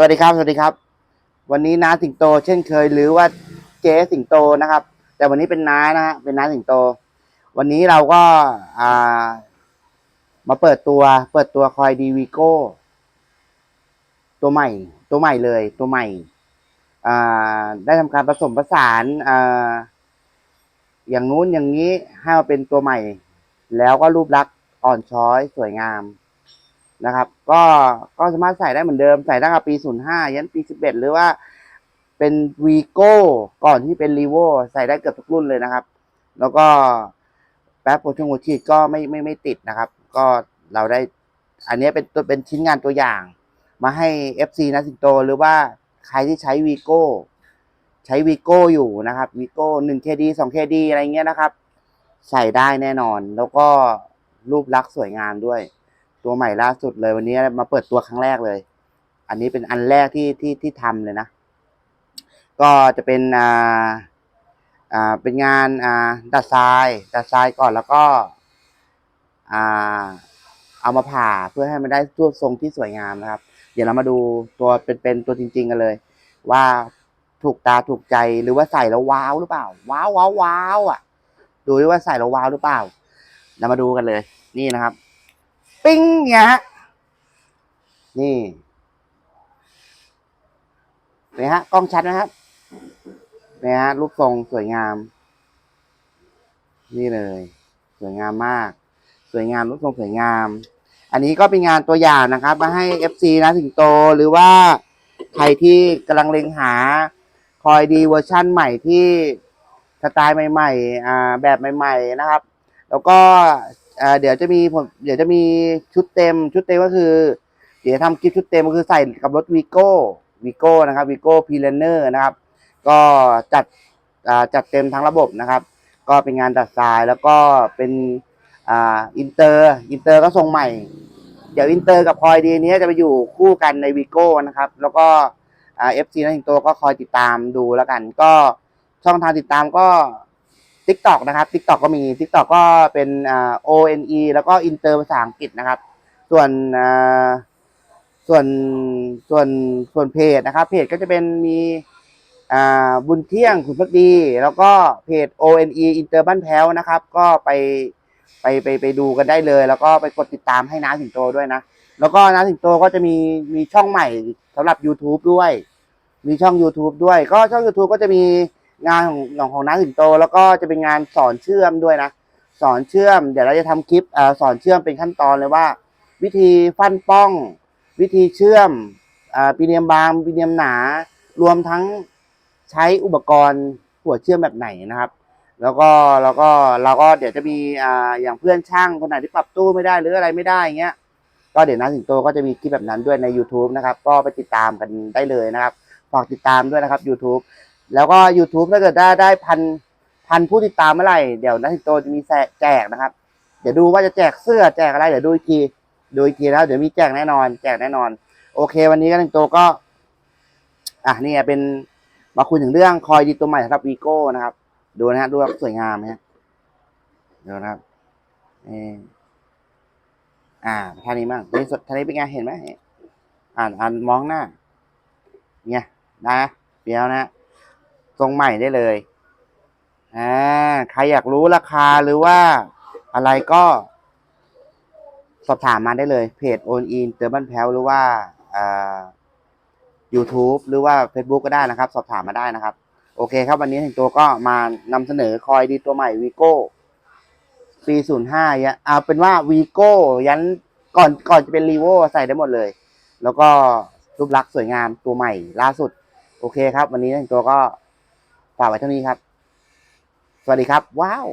สวัสดีครับ สวัสดีครับ วันนี้น้าสิงโต เช่นเคย หรือว่าเจ๊สิงโตนะครับ แต่วันนี้เป็นน้านะฮะเป็นน้าสิงโต วันนี้เราก็อ่ามาเปิดตัว เปิดตัวคอยดีวีโก้ตัวใหม่ ตัวใหม่เลย ตัวใหม่อ่าได้ทำการผสมผสานอ่าอย่างนู้นอย่างนี้ให้มาเป็นตัวใหม่ แล้วก็รูปลักษณ์อ่อนช้อยสวยงาม นะครับ ก็ก็สามารถใส่ได้เหมือนเดิมใส่ตั้งแต่ปี 05 ยันปี 11 หรือว่าเป็นวีโก้ก่อนที่เป็นรีโวใส่ได้เกือบทุกรุ่นเลยนะครับ แล้วก็แป๊บโปรชงโอชีดก็ไม่ไม่ไม่ติดนะครับ ก็เราได้อันนี้เป็นตัวเป็นชิ้นงานตัวอย่าง มาให้ FC นะสิงโต หรือว่าใครที่ใช้วีโก้ใช้วีโก้อยู่นะครับวีโก้หนึ่งเคดีสองเคดีอะไรเงี้ยนะครับ ใส่ได้แน่นอนแล้วก็รูปลักษณ์สวยงามด้วย ตัวใหม่ล่าสุดเลยวันนี้มาเปิดตัวครั้งแรกเลย อันนี้เป็นอันแรกที่ที่ที่ทำเลยนะ ก็จะเป็นอ่าอ่าเป็นงานอ่าดัดทรายดัดทรายก่อนแล้วก็อ่าเอามาผ่าเพื่อให้มันได้ตัวทรงที่สวยงามนะครับ เดี๋ยวเรามาดูตัวเป็นๆตัวจริง ๆ กันเลย ว่าถูกตาถูกใจหรือว่าใส่แล้วว้าวหรือเปล่า ว้าวว้าวว้าวอะ ดูดิว่าใส่แล้วว้าวหรือเปล่า เรามาดูกันเลย นี่นะครับ ปิ้งเนี่ยฮะนี่เนี่ยฮะกล้องชัดนะครับเนี่ยฮะรูปทรงสวยงาม นี่เลย สวยงามมาก สวยงามรูปทรงสวยงาม อันนี้ก็เป็นงานตัวอย่างนะครับ มาให้ FC นะสิงโตหรือว่าใครที่กำลังเล็งหา คอยดีเวอร์ชั่นใหม่ที่สไตล์ใหม่ๆ อ่า แบบใหม่ ๆ นะครับ แล้วก็ อ่าเดี๋ยวจะมีผมเดี๋ยวจะมีชุดเต็ม ชุดเต็มก็คือ เดี๋ยวทำคลิปชุดเต็มก็คือใส่กับรถวีโก้วีโก้นะครับวีโก้พีเลนเนอร์นะครับ ก็จัดอ่าจัดเต็มทั้งระบบนะครับ ก็เป็นงานดัดทรายแล้วก็เป็นอ่าอินเตอร์อินเตอร์ก็ทรงใหม่ เดี๋ยวอินเตอร์กับพลอยดีนี้จะไปอยู่คู่กันในวีโก้นะครับ แล้วก็อ่าเอฟซีนักสิงโตก็คอยติดตามดูแล้วกัน ก็ช่องทางติดตามก็ t ิ k t o k นะครับ t ิ k t o k ก็มี t ิ k t o k ก็เป็นอ่า O N E แล้วก็อินเตอร์ภาษาอังกฤษนะครับ ส่วนอ่าส่วนส่วนส่วนเพจนะครับ เพจก็จะเป็นมีอ่าบุญเที่ยงขุนพักดี แล้วก็เพจ O N E อินเตอร์บ้านแพ้วนะครับ ก็ไปไปไปไปดูกันได้เลย แล้วก็ไปกดติดตามให้น้าสิงโตด้วยนะ แล้วก็น้าสิงโตก็จะมีมีช่องใหม่สำหรับ YouTube ด้วย มีช่อง YouTube ด้วย ก็ช่อง YouTube ก็จะมี งานของของของน้าสิงโต แล้วก็จะเป็นงานสอนเชื่อมด้วยนะ สอนเชื่อม เดี๋ยวเราจะทำคลิปอสอนเชื่อมเป็นขั้นตอนเลยว่า วิธีฟันป้อง วิธีเชื่อมอ่าปีเนียมบางปีเนียมหนา รวมทั้งใช้อุปกรณ์หัวเชื่อมแบบไหนนะครับ แล้วก็แล้วก็เราก็เดี๋ยวจะมีอ่าอย่างเพื่อนช่างคนไหนที่ปรับตู้ไม่ได้หรืออะไรไม่ได้อย่างเงี้ยก็เดี๋ยวนะสิงโตก็จะมีคลิปแบบนั้นด้วยใน YouTube นะครับ ก็ไปติดตามกันได้เลยนะครับ ฝากติดตามด้วยนะครับ YouTube แล้วก็ YouTube ถ้าเกิดได้ได้พันพันผู้ติดตามเมื่อไหร่เดี๋ยวนะสิโตจะมีแจกนะครับ เดี๋ยวดูว่าจะแจกเสื้อแจกอะไรเดี๋ยวดูอีกทีดูอีกทีแล้วเดี๋ยวมีแจกแน่นอน แจกแน่นอน โอเค วันนี้ก็สิโตก็ อะนี่เป็นมาคุยถึงเรื่องคอยดีตัวใหม่สำหรับวีโก้นะครับ ดูนะฮะดูแบบสวยงามนะฮะดูนะครับเอออ่าท่านี้มั่งนี่สดท่านี้เป็นไงเห็นไหมอ่านอ่านมองหน้า เนี่ยได้นะเดี๋ยวนะ ทรงใหม่ได้เลยอ่าใครอยากรู้ราคาหรือว่าอะไรก็สอบถามมาได้เลย เพจโอนอินเตอร์บันแพลหรือว่าอ่า YouTube หรือว่า Facebook ก็ได้นะครับ สอบถามมาได้นะครับ โอเคครับ วันนี้ถึงตัวก็มานำเสนอคอยดีตัวใหม่วีโก้ปี05ยันเอาเป็นว่าวีโก้ยันก่อนก่อนจะเป็นรีโวใส่ได้หมดเลย แล้วก็รูปลักษณ์สวยงามตัวใหม่ล่าสุด โอเคครับ วันนี้ถึงตัวก็ ฝากไว้เท่านี้ครับ สวัสดีครับ ว้าว